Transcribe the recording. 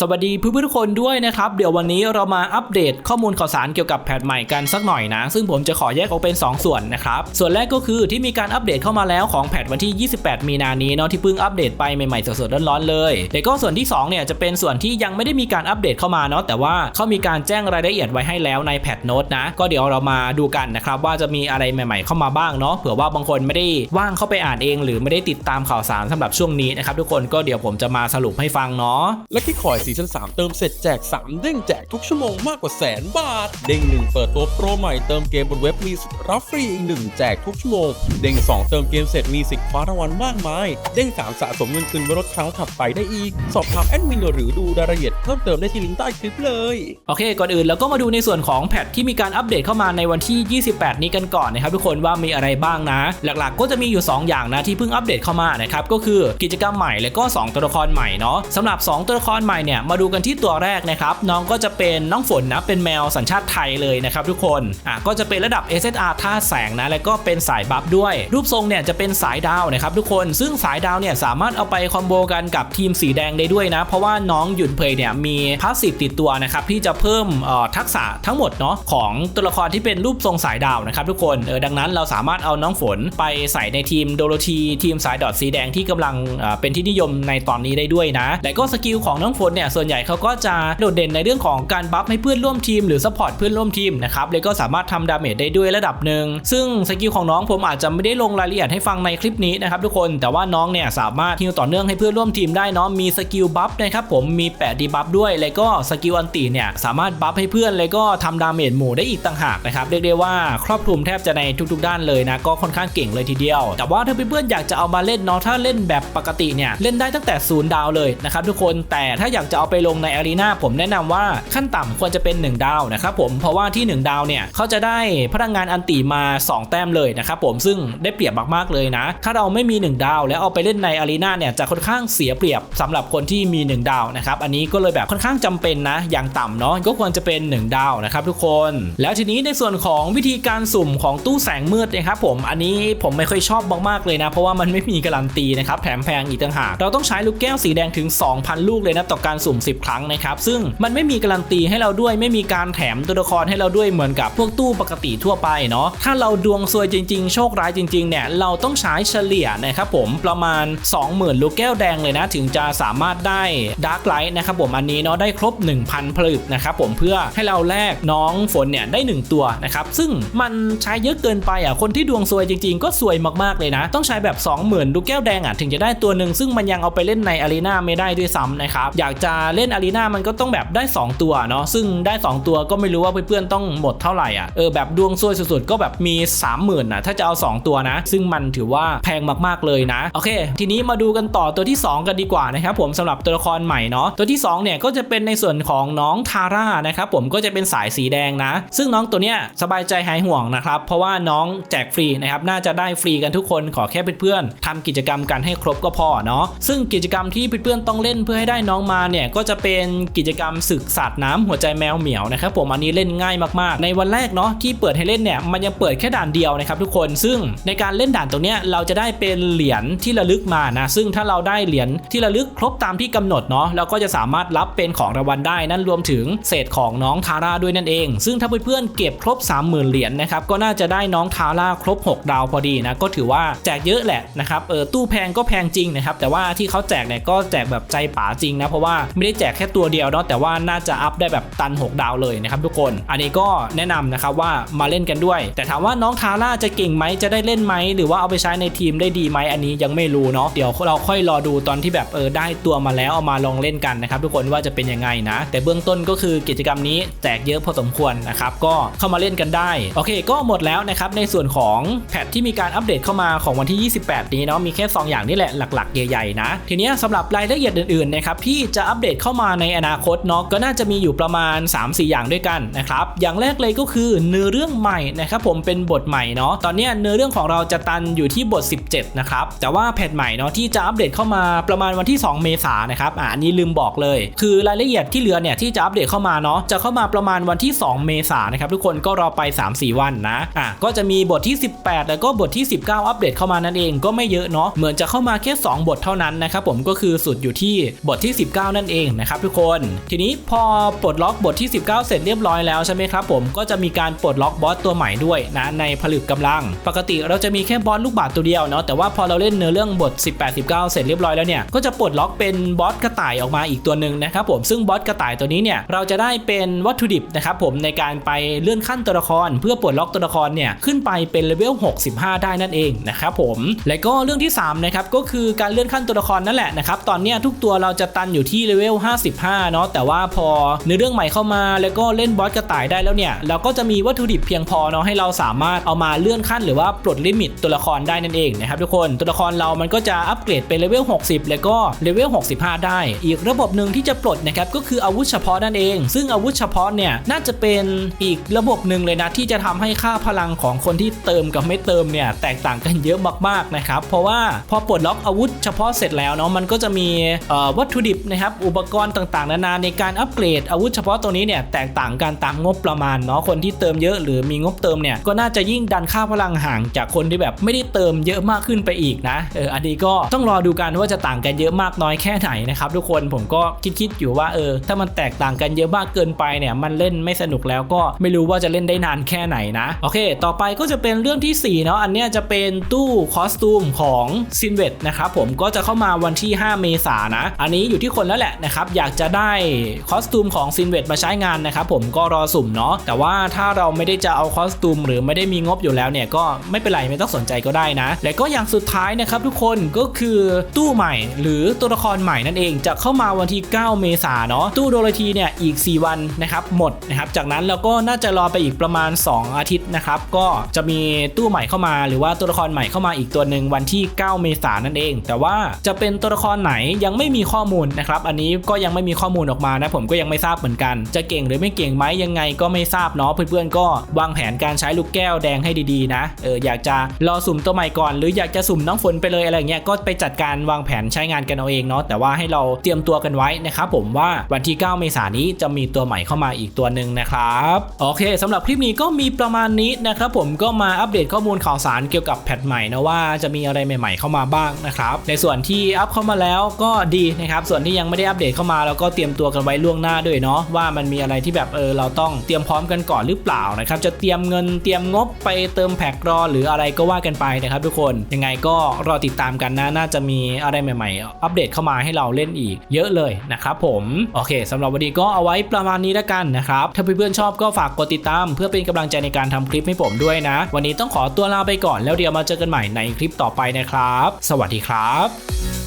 สวัสดีเพื่อนๆทุกคนด้วยนะครับ เดี๋ยววันนี้เรามาอัปเดตข้อมูลข่าวสารเกี่ยวกับแพทใหม่กันสักหน่อยนะ ซึ่งผมจะขอแยกออกเป็น 2 ส่วนนะครับ ส่วนแรกก็คือที่มีการอัปเดตเข้ามาแล้วของแพทวันที่ 28 มีนานี้เนาะที่เพิ่งอัปเดตไปใหม่ๆสดๆร้อนๆเลยแต่ก็ส่วนที่2เนี่ยจะเป็นส่วนที่ยังไม่ได้มีการอัปเดตเข้ามาเนาะแต่ว่าเขามีการแจ้งรายละเอียดไว้ให้แล้วในแพทโน้ตนะก็เดี๋ยวเรามาดูกันนะครับว่าจะมีอะไรใหม่ ๆ เข้ามาบ้างเนาะเผื่อว่าบางคนไม่ได้ว่างเข้าไปอ่านเอง หรือไม่ได้ติดตามข่าวสารสำหรับช่วงนี้นะครับทุกคนก็เดี๋ยวผมจะมาสรุปให้ฟังเนาะและที่คอยซีซั่น3 เติมเสร็จแจก 3 เด้งแจกทุกชั่วโมงมากกว่าแสนบาท เด้ง 1 เปิดตัวโปรใหม่เติมเกมบนเว็บมีสิทธิ์รับฟรีอีก 1 แจกทุกชั่วโมง เด้ง 2 เติมเกมเสร็จมีสิทธิ์คว้ารางวัลมากมาย เด้ง 3 สะสมเงินคืนบนรถครั้งถัดไปได้อีก สอบถามแอดมินหรือดูรายละเอียด พิ่มเติมได้ที่ลิงก์ใต้คลิปเลย โอเค ก่อนอื่นเราก็มาดูในส่วนของแพทที่มีการอัปเดตเข้ามาในวันที่ 28 นี้กันก่อนนะครับทุกคนว่ามีอะไรบ้างนะ หลักๆ ก็จะมีอยู่ 2 อย่างนะที่เพิ่งอัปเดตเข้ามานะครับก็คือกิจกรรมใหม่และก็ 2 ตัวละครใหม่เนาะสำหรับ 2 ตัวละครใหม่เนี่ยมาดูกันที่ตัวแรกนะครับน้องก็จะเป็นน้องฝนนะเป็นแมวสัญชาติไทยเลยนะครับทุกคนอะก็จะเป็นระดับ SSR ท่าแสงนะและก็เป็นสายบัฟด้วย รูปทรงเนี่ยจะเป็นสายดาวนะครับทุกคนซึ่งสายดาวเนี่ยสามารถเอาไปคอมโบกันกับทีมสีแดงได้ด้วยนะ เพราะว่าน้องหยุนเพยเนี่ยมีพาสซีฟติดตัวนะครับที่จะเพิ่มทักษะทั้งหมดเนาะของตัวละครที่เป็นรูปทรงสายดาวนะครับทุกคนเออดังนั้นเราสามารถเอาน้องฝนไปใส่ในทีมโดโรธีทีมสายดอทสีแดงที่กำลังเป็นที่นิยมในตอนนี้ได้ด้วยนะและก็สกิลของน้องฝนเนี่ยส่วนใหญ่เขาก็จะโดดเด่นในเรื่องของการบัฟให้เพื่อนร่วมทีมหรือซัพพอร์ตเพื่อนร่วมทีมนะครับแล้วก็สามารถทำดาเมจได้ด้วยระดับหนึ่งซึ่งสกิลของน้องผมอาจจะไม่ได้ลงรายละเอียดให้ฟังในคลิปนี้นะครับทุกคนแต่ว่าน้องเนี่ยสามารถฮิวต่อเนื่องให้เพื่อนร่วมทีมได้เนาะมีสกิลบัฟนะครับผมมีแปะดีบัฟด้วยแล้วก็สกิลอันติเนี่ยสามารถบัฟให้เพื่อนแล้วก็ทำดาเมจหมู่ได้อีกต่างหากนะครับเรียกได้ว่าครอบคลุมแทบจะในทุกๆ ด้านเลยนะก็ค่อนข้างเก่งเลยทีเดียว แต่ว่าถ้าเพื่อนๆอยากจะเอามาเล่นเนาะถ้าเล่นแบบปกติเนี่ยเล่นได้ตั้งแต่ศูนย์ดาวเลยนะครับทุกคนแต่ถ้าอยากจะเอาไปลงในอารีนาผมแนะนำว่าขั้นต่ำควรจะเป็น 1 ดาวนะครับผมเพราะว่าที่ 1 ดาวเนี่ยเขาจะได้พลังงานอันติมา 2 แต้มเลยนะครับผมซึ่งได้เปรียบมากๆเลยนะ ถ้าเราไม่มี 1 ดาว แล้วเอาไปเล่นในอารีนาเนี่ยจะค่อนข้างเสียเปรียบสำหรับคนที่มี 1 ดาวนะครับอันนี้ก็เลยแบบค่อนข้างจำเป็นนะ อย่างต่ำเนาะก็ควรจะเป็น 1 ดาวนะครับทุกคน แล้วทีนี้ในส่วนของวิธีการสุ่มของตู้แสงมืดนะครับผมอันนี้ผมไม่ค่อยชอบมากๆเลยนะ เพราะว่ามันไม่มีการันตีนะครับแถมแพงอีกต่างหากเราต้องใช้ลูกแก้วสีแดงถึง 2,000 ลูกเลยนะต่อการสุ่ม 10 ครั้งนะครับซึ่งมันไม่มีการันตีให้เราด้วยไม่มีการแถมตัวละครให้เราด้วยเหมือนกับพวกตู้ปกติทั่วไปเนาะถ้าเราดวงซวยจริงๆ โชคร้ายจริงๆเนี่ยเราต้องใช้เฉลี่ยนะครับผมประมาณ 20,000 ลูกแก้วแดงเลยนะ ถึงจะสามารถได้ดาร์กไลท์นะครับผมอันนี้เนาะได้ครบ 1,000ผลึกนะครับผมเพื่อให้เราแลกน้องฝนเนี่ยได้ 1 ตัวนะครับซึ่งมันใช้เยอะเกินไปอะคนที่ดวงซวยจริง ๆ ก็ซวยมากๆเลยนะ ต้องใช้แบบ 20,000ลูกแก้วแดงอะถึงจะได้ตัวหนึ่งซึ่งมันยังเอาไปเล่นในอารีนาไม่ได้ด้วยซ้ำนะครับอยากจะเล่นอารีนามันก็ต้องแบบได้ 2 ตัวเนาะซึ่งได้ 2 ตัวก็ไม่รู้ว่าเพื่อนๆต้องหมดเท่าไหร่อะเออแบบดวงซวยสุดๆก็แบบมี 30,000นะถ้าจะเอา 2 ตัวนะ ซึ่งมันถือว่าแพงมากๆเลยนะโอเค ทีนี้มาดูกันต่อตัวที่ 2 กันดีกว่านะครับผมสำหรับตัวละครใหม่เนาะตัวที่2เนี่ยก็จะเป็นในส่วนของน้องทาร่านะครับผมก็จะเป็นสายสีแดงนะ ซึ่งน้องตัวเนี้ยสบายใจหายห่วงนะครับเพราะว่าน้องแจกฟรีนะครับน่าจะได้ฟรีกันทุกคนขอแค่เพื่อนๆทำกิจกรรมกันให้ครบก็พอเนาะซึ่งกิจกรรมที่เพื่อนๆต้องเล่นเพื่อให้ได้น้องมาเนี่ยก็จะเป็นกิจกรรมศึกสัตว์น้ำหัวใจแมวเหมียวนะครับผมอันนี้เล่นง่ายมากๆ ในวันแรกเนาะที่เปิดให้เล่นเนี่ยมันยังเปิดแค่ด่านเดียวนะครับทุกคนซึ่งในการเล่นด่านตรงเนี้ยเราจะได้เป็นเหรียญที่ระลึกมานะซึ่งถ้าเราได้เหรียญที่ระลึกครบตามที่กำหนดเนาะเราก็จะสามารถรับเป็นของรางวัลได้นั่นรวมถึงเศษของน้องทาร่าด้วยนั่นเอง ซึ่งถ้าเพื่อนๆเก็บครบ 30,000 เหรียญนะครับก็น่าจะได้น้องทาร่าครบ 6 ดาวพอดีนะก็ถือว่าแจกเยอะแหละนะครับเออตู้แพงก็แพงจริงนะครับแต่ว่าที่เขาแจกเนี่ยก็แจกแบบใจป๋าจริงนะเพราะว่าไม่ได้แจกแค่ตัวเดียวเนาะแต่ว่าน่าจะอัพได้แบบตัน 6 ดาวเลยนะครับทุกคน อันนี้ก็แนะนำนะครับว่ามาเล่นกันด้วย แต่ถามว่าน้องทาร่าจะเก่งไหมจะได้เล่นไหมหรือว่าเอาไปใช้ในทีมได้ดีไหมอันนี้ยังไม่รู้เนาะเดี๋ยวเราค่อยรอดูตอนที่แบบเออได้ตัวมาแล้วเอามาลองเล่นกันนะครับทุกคนว่าจะเป็นยังไงนะ แต่เบื้องต้นก็คือกิจกรรมนี้แจกเยอะพอสมควรนะครับก็เข้ามาเล่นกันได้ โอเค ก็หมดแล้วนะครับในส่วนของแพทที่มีการอัปเดตเข้ามาของวันที่ 28 นี้เนาะมีแค่ 2 อย่างนี่แหละหลักๆ ใหญ่ๆนะทีนี้ยสำหรับรายละเอียดอื่นๆนะครับที่จะอัปเดตเข้ามาในอนาคตเนาะก็น่าจะมีอยู่ประมาณ 3-4 อย่างด้วยกันนะครับอย่างแรกเลยก็คือเนื้อเรื่องใหม่นะครับผมเป็นบทใหม่เนาะตอนนี้เนื้อเรื่องของเราจะตันอยู่ที่บท 17 นะครับแต่ว่าแพทใหม่เนาะที่จะอัปเดตเข้ามาประมาณวันที่ 2 เมษายนนะครับอ่าอันนี้ลืมบอกเลยคือรายละเอียดที่เหลือเนี่ยที่จะอัปเดตเข้ามาเนาะจะเข้ามาประมาณวันที่ 2 เมษายนนะครับทุกคนก็รอไป 3-4 วันนะอะก็จะมีบทที่ 18 แล้วก็บทที่ 19 อัปเดตเข้ามานั่นเองก็ไม่เยอะเนาะเหมือนจะเข้ามาแค่ 2 บทเท่านั้นนะครับผมก็คือสุดอยู่ที่บทที่ 19 นั่นเองนเองนะครับทุกคน ทีนี้พอปลดล็อกบทที่ 19 เสร็จเรียบร้อยแล้วใช่ไหมครับผมก็จะมีการปลดล็อกบอสตัวใหม่ด้วยนะในผลึกกำลัง ปกติเราจะมีแค่บอสลูกบาศก์ตัวเดียวเนาะแต่ว่าพอเราเล่นเนื้อเรื่องบท 18 19 เสร็จเรียบร้อยแล้วเนี่ยก็จะปลดล็อกเป็นบอสกระต่ายออกมาอีกตัวหนึ่งนะครับผมซึ่งบอสกระต่ายตัวนี้เนี่ยเราจะได้เป็นวัตถุดิบนะครับผมในการไปเลื่อนขั้นตัวละคร เพื่อปลดล็อกตัวละครเนี่ยขึ้นไปเป็นเลเวล 65 ได้นั่นเองนะครับผมและก็เรื่องที่3นะครับก็คือการเลื่อนขั้นตัวละครนั่นแหละนะครับตอนเนี้ยทุกตัวเราจะตันอยู่ที่เลเวล 55 เนาะแต่ว่าพอในเรื่องใหม่เข้ามาแล้วก็เล่นบอสกระต่ายได้แล้วเนี่ยเราก็จะมีวัตถุดิบเพียงพอเนาะให้เราสามารถเอามาเลื่อนขั้นหรือว่าปลดลิมิตตัวละครได้นั่นเองนะครับทุกคนตัวละครเรามันก็จะอัปเกรดเป็นเลเวล 60 แล้วก็เลเวล 65 ได้ อีกระบบหนึ่งที่จะปลดนะครับก็คืออาวุธเฉพาะนั่นเอง ซึ่งอาวุธเฉพาะเนี่ยน่าจะเป็นอีกระบบหนึ่งเลยนะที่จะทำให้ค่าพลังของคนที่เติมกับไม่เติมเนี่ยแตกต่างกันเยอะมากๆนะครับเพราะว่าพอปลดล็อกอาวุธเฉพาะเสร็จแล้วเนาะมันก็จะมีวัตถุดิบนะครับอุปกรณ์ต่างๆ นานาในการอัปเกรดอาวุธเฉพาะตัวนี้เนี่ยแตกต่างกันตามงบประมาณเนาะคนที่เติมเยอะ หรือมีงบเติมเนี่ยก็น่าจะยิ่งดันค่าพลังห่างจากคนที่แบบไม่ได้เติมเยอะมากขึ้นไปอีกนะเอออันนี้ก็ต้องรอดูกันว่าจะต่างกันเยอะมากน้อยแค่ไหนนะครับทุกคนผมก็คิดๆอยู่ว่าเออถ้ามันแตกต่างกันเยอะมากเกินไปเนี่ยมันเล่นไม่สนุกแล้วก็ไม่รู้ว่าจะเล่นได้นานแค่ไหนนะ โอเค ต่อไปก็จะเป็นเรื่องที่ 4 เนาะอันเนี้ยจะเป็นตู้คอสตูมของซินเวตนะครับผมก็จะเข้ามาวันที่ 5 เมษายนนะ อันนี้อยู่ที่คนแล้วแหละนะครับอยากจะได้คอสตูมของซินเวตมาใช้งานนะครับผมก็รอสุ่มเนาะแต่ว่าถ้าเราไม่ได้จะเอาคอสตูมหรือไม่ได้มีงบอยู่แล้วเนี่ยก็ไม่เป็นไรไม่ต้องสนใจก็ได้นะ และก็อย่างสุดท้ายนะครับทุกคนก็คือตู้ใหม่ หรือตัวละครใหม่นั่นเองจะเข้ามาวันที่ 9 9 เมษายนเนาะตู้โดโรธีเนี่ยอีก 4 วันนะครับหมดนะครับจากนั้นเราก็น่าจะรอไปอีกประมาณ 2 อาทิตย์นะครับก็จะมีตู้ใหม่เข้ามา หรือว่าตัวละครใหม่เข้ามาอีกตัวหนึ่งวันที่ 9 เมษานนั่นเอง แต่ว่าจะเป็นตัวละครไหนยังไม่มีข้อมูลนะครับอันนี้ก็ยังไม่มีข้อมูลออกมานะผมก็ยังไม่ทราบเหมือนกัน จะเก่งหรือไม่เก่งไหมยังไงก็ไม่ทราบเนาะเพื่อนๆก็วางแผนการใช้ลูกแก้วแดงให้ดีๆนะเอออยากจะรอสุ่มตัวใหม่ก่อน หรืออยากจะสุ่มน้องฝนไปเลยอะไรเงี้ยก็ไปจัดการวางแผนใช้งานกันเอาเองเนาะแต่ว่าให้เราเตรียมตัวกันไว้นะครับครับผมว่าวันที่ 9 เมษายนนี้จะมีตัวใหม่เข้ามาอีกตัวหนึ่งนะครับโอเคสำหรับคลิปนี้ก็มีประมาณนี้นะครับผมก็มาอัปเดตข้อมูลข่าวสารเกี่ยวกับแพทใหม่นะว่าจะมีอะไรใหม่ ๆเข้ามาบ้างนะครับในส่วนที่อัพเข้ามาแล้วก็ดีนะครับส่วนที่ยังไม่ได้อัปเดตเข้ามาเราก็เตรียมตัวกันไว้ล่วงหน้าด้วยเนาะว่ามันมีอะไรที่แบบเออเราต้องเตรียมพร้อมกันก่อนหรือเปล่านะครับจะเตรียมเงินเตรียมงบไปเติมแพ็กรอหรืออะไรก็ว่ากันไปนะครับทุกคนยังไงก็รอติดตามกันนะน่าจะมีอะไรใหม่ ๆ อัปเดตเข้ามาให้เราเล่นอีกเยอะเลยนะครับผมโอเคสำหรับวันนี้ก็เอาไว้ประมาณนี้แล้วกันนะครับถ้าเพื่อนๆชอบก็ฝากกดติดตาม เพื่อเป็นกำลังใจในการทำคลิปให้ผมด้วยนะ วันนี้ต้องขอตัวลาไปก่อนแล้วเดี๋ยวมาเจอกันใหม่ในคลิปต่อไปนะครับ สวัสดีครับ